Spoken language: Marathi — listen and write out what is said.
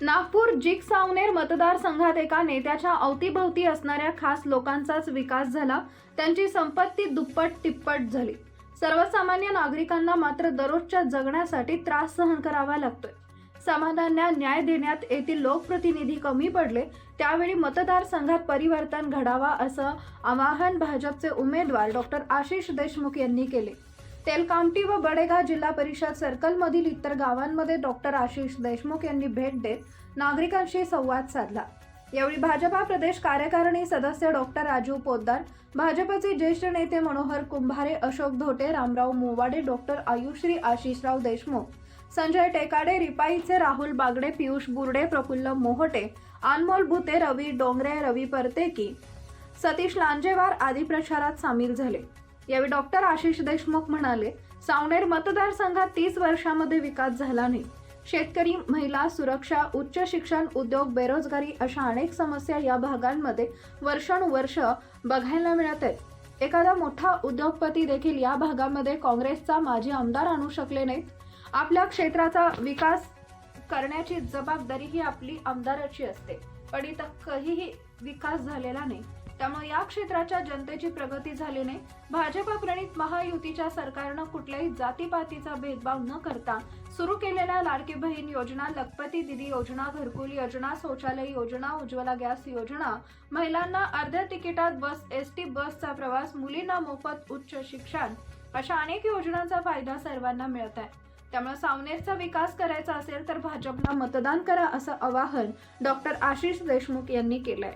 नागपूर जिक सावनेर मतदारसंघात एका नेत्याच्या अवतीभवती असणाऱ्या खास लोकांचाच विकास झाला. त्यांची संपत्ती दुप्पट तिप्पट झाली. सर्वसामान्य नागरिकांना मात्र दररोजच्या जगण्यासाठी त्रास सहन करावा लागतोय. समाधान्या न्याय देण्यात येथील लोकप्रतिनिधी कमी पडले त्यावेळी मतदारसंघात परिवर्तन घडावा असं आवाहन भाजपचे उमेदवार डॉक्टर आशिष देशमुख यांनी केले. तेलकामटी व बडेगाव जिल्हा परिषद सर्कलमधील इतर गावांमध्ये डॉक्टर आशिष देशमुख यांनी भेट देत नागरिकांशी संवाद साधला. यावेळी भाजपा प्रदेश कार्यकारिणी सदस्य डॉक्टर राजू पोद्दार भाजपचे ज्येष्ठ नेते मनोहर कुंभारे अशोक धोटे रामराव मोवाडे डॉक्टर आयुश्री आशिषराव देशमुख संजय टेकाडे रिपाईचे राहुल बागडे पियुष बुर्डे प्रफुल्ल मोहटे अनमोल भुते रवी डोंगरे रवी परतेकी सतीश लांजेवार आदी प्रचारात सामील झाले. यावेळी डॉक्टर आशिष देशमुख म्हणाले सावनेर मतदारसंघात तीस वर्षामध्ये विकास झाला नाही. शेतकरी महिला सुरक्षा उच्च शिक्षण उद्योग बेरोजगारी अशा अनेक समस्या या भागांमध्ये वर्षानुवर्ष बघायला मिळत आहेत एखादा मोठा उद्योगपती देखील या भागामध्ये काँग्रेसचा माजी आमदार आणू शकले नाहीत. आपल्या क्षेत्राचा विकास करण्याची जबाबदारी ही आपली आमदाराची असते. पण इथं काहीही विकास झालेला नाही. त्यामुळे या क्षेत्राच्या जनतेची प्रगती झाली नाही भाजपा प्रणित महायुतीच्या सरकारनं कुठल्याही जातीपातीचा भेदभाव न करता सुरू केलेल्या लाडकी बहीण योजना लखपती दिदी योजना घरकुल योजना शौचालय योजना उज्ज्वला गॅस योजना महिलांना अर्ध्या तिकिटात बस एस टी बसचा प्रवास मुलींना मोफत उच्च शिक्षण अशा अनेक योजनांचा फायदा सर्वांना मिळत आहे. त्यामुळे सावनेरचा विकास करायचा असेल तर भाजपला मतदान करा असं आवाहन डॉक्टर आशिष देशमुख यांनी केलंय.